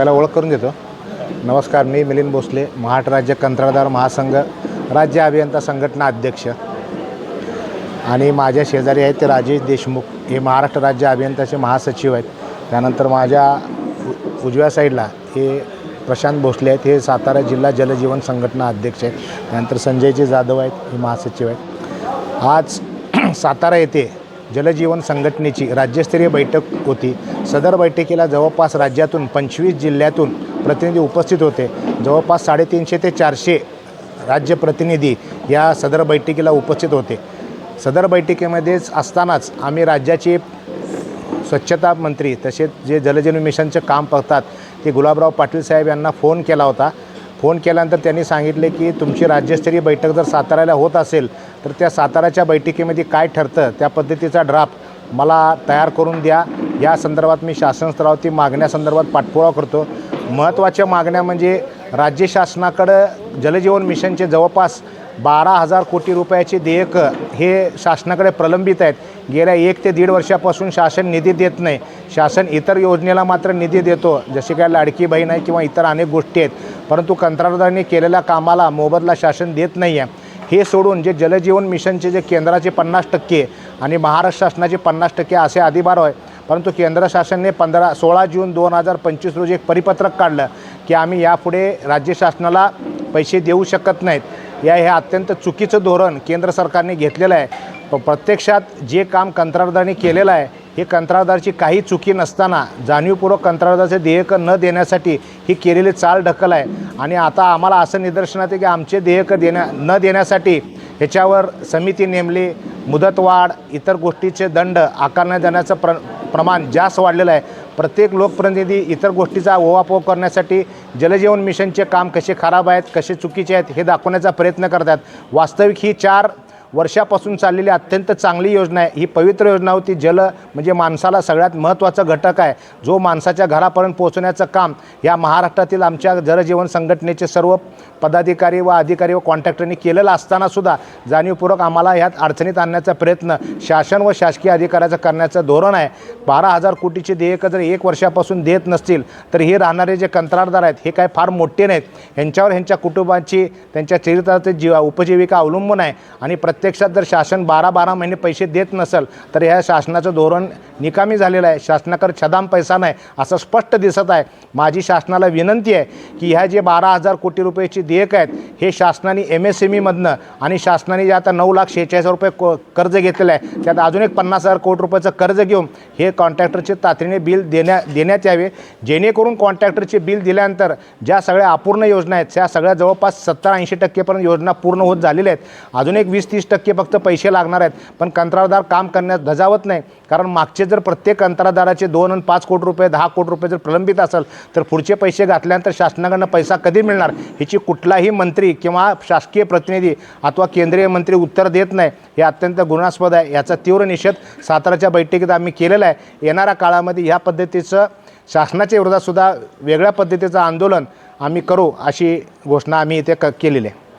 पहिला ओळख करून देतो. नमस्कार मी मिलिंद भोसले महाराष्ट्र राज्य कंत्राटदार महासंघ राज्य अभियंता संघटना अध्यक्ष. आणि माझ्या शेजारी आहेत ते राजेश देशमुख. हे महाराष्ट्र राज्य अभियंताचे महासचिव आहेत. त्यानंतर माझ्या उ- उजव्या साईडला हे प्रशांत भोसले आहेत. हे सातारा जिल्हा जलजीवन संघटना अध्यक्ष आहेत. त्यानंतर संजयजी जाधव आहेत. हे महासचिव आहेत. आज सातारा येथे जलजीवन संघटनेची राज्यस्तरीय बैठक होती. सदर बैठकीला जवळपास राज्यातून पंचवीस जिल्ह्यातून प्रतिनिधी उपस्थित होते. जवळपास साडेतीनशे ते चारशे राज्य प्रतिनिधी या सदर बैठकीला उपस्थित होते. सदर बैठकीमध्येच असतानाच आम्ही राज्याचे स्वच्छता मंत्री तसेच जे जलजीवन मिशनचं काम पाहतात ते गुलाबराव पाटील साहेब यांना फोन केला होता. फोन केल्यानंतर त्यांनी सांगितले की तुमची राज्यस्तरीय बैठक जर साताऱ्याला होत असेल तर त्या साताऱ्याच्या बैठकीमध्ये काय ठरतं त्या पद्धतीचा ड्राफ्ट मला तयार करून द्या. या संदर्भात मी शासन स्तरावरती मागण्यासंदर्भात पाठपुरावा करतो. महत्त्वाच्या मागण्या म्हणजे राज्य शासनाकडं जलजीवन मिशनचे जवळपास बारा हजार कोटी रुपयाचे देयकं हे शासनाकडे प्रलंबित आहेत. गेल्या एक ते दीड वर्षापासून शासन निधी देत नाही. शासन इतर योजनेला मात्र निधी देतो. जसे काय लाडकी बहीण आहे किंवा इतर अनेक गोष्टी आहेत. परंतु कंत्राटदारांनी केलेल्या कामाला मोबदला शासन देत नाही आहे हे सोडून जे जलजीवन मिशनचे जे केंद्राचे पन्नास टक्के आणि महाराष्ट्र शासनाचे पन्नास टक्के असे अधिभार आहे परंतु केंद्र शासनाने पंधरा सोळा जून दोन हजार पंचवीस रोजी एक परिपत्रक काढलं की आम्ही यापुढे राज्य शासनाला पैसे देऊ शकत नाहीत. या हे अत्यंत चुकीचं धोरण केंद्र सरकारने घेतलेलं आहे. प्रत्यक्षात जे काम कंत्राटदारांनी केलेलं आहे हे कंत्राटदारची काही चुकी नसताना जाणीवपूर्वक कंत्राटदाराचे देयकं न देण्यासाठी ही केलेली चाल ढकल आहे. आणि आता आम्हाला असं निदर्शनात आहे की आमचे देयकं देण्या न देण्यासाठी ह्याच्यावर समिती नेमली मुदतवाढ इतर गोष्टीचे दंड आकारण्यात जाण्याचं प्र प्रमाण जास्त वाढलेलं आहे. प्रत्येक लोकप्रतिनिधी इतर गोष्टीचा ओवापोह करण्यासाठी जलजीवन मिशनचे काम कसे खराब आहेत कसे चुकीचे आहेत हे दाखवण्याचा प्रयत्न करतात. वास्तविक ही चार वर्षापासून चाललेली अत्यंत चांगली योजना आहे. ही पवित्र योजना होती. जल म्हणजे माणसाला सगळ्यात महत्त्वाचा घटक आहे. जो माणसाच्या घरापर्यंत पोहोचण्याचं काम या महाराष्ट्रातील आमच्या जलजीवन संघटनेचे सर्व पदाधिकारी व अधिकारी व कॉन्ट्रॅक्टरनी केलेलं असतानासुद्धा जाणीवपूर्वक आम्हाला ह्यात अडचणीत आणण्याचा प्रयत्न शासन व शासकीय अधिकाऱ्याचं करण्याचं धोरण आहे. बारा हजार कोटीचे देयकं जर एक वर्षापासून देत नसतील तर हे राहणारे जे कंत्राटदार आहेत हे काय फार मोठे नाहीत. ह्यांच्यावर ह्यांच्या कुटुंबाची त्यांच्या चरित्राचे जीवा उपजीविका अवलंबून आहे. आणि प्रत्यक्षात जर शासन बारा बारा महिने पैसे देत नसेल तर ह्या शासनाचं धोरण निकामी झालेलं आहे. शासनाकडे छदाम पैसा नाही असं स्पष्ट दिसत आहे. माझी शासनाला विनंती आहे की ह्या जे बारा हजार कोटी रुपयाची देयक आहेत हे शासनाने एम एस एम ईमधनं आणि शासनाने जे आता नऊ लाख शेहेचाळीस हजार रुपये को कर्ज घेतलेलं आहे त्यात अजून एक पन्नास हजार कोटी रुपयाचं कर्ज घेऊन हे कॉन्ट्रॅक्टरचे तातडीने बिल देण्या देण्यात यावे. जेणेकरून कॉन्ट्रॅक्टरचे बिल दिल्यानंतर ज्या सगळ्या अपूर्ण योजना आहेत त्या सगळ्या जवळपास सत्तर ऐंशी टक्केपर्यंत योजना पूर्ण होत झालेल्या आहेत. अजून एक वीस तीस टक्के फक्त पैसे लागणार आहेत. पण कंत्राटदार काम करण्यास धजावत नाही. कारण मागचे जर प्रत्येक कंत्राटदाराचे दोन आणि पाच कोटी रुपये दहा कोटी रुपये जर प्रलंबित असेल तर पुढचे पैसे घातल्यानंतर शासनाकडनं पैसा कधी मिळणार? ह्याची कुठलाही मंत्री किंवा शासकीय प्रतिनिधी अथवा केंद्रीय मंत्री उत्तर देत नाही. हे अत्यंत गुणास्पद आहे. याचा तीव्र निषेध साताराच्या बैठकीत आम्ही केलेला आहे. येणाऱ्या काळामध्ये ह्या पद्धतीचं शासनाच्या विरोधातसुद्धा वेगळ्या पद्धतीचं आंदोलन आम्ही करू अशी घोषणा आम्ही इथे क केलेली आहे.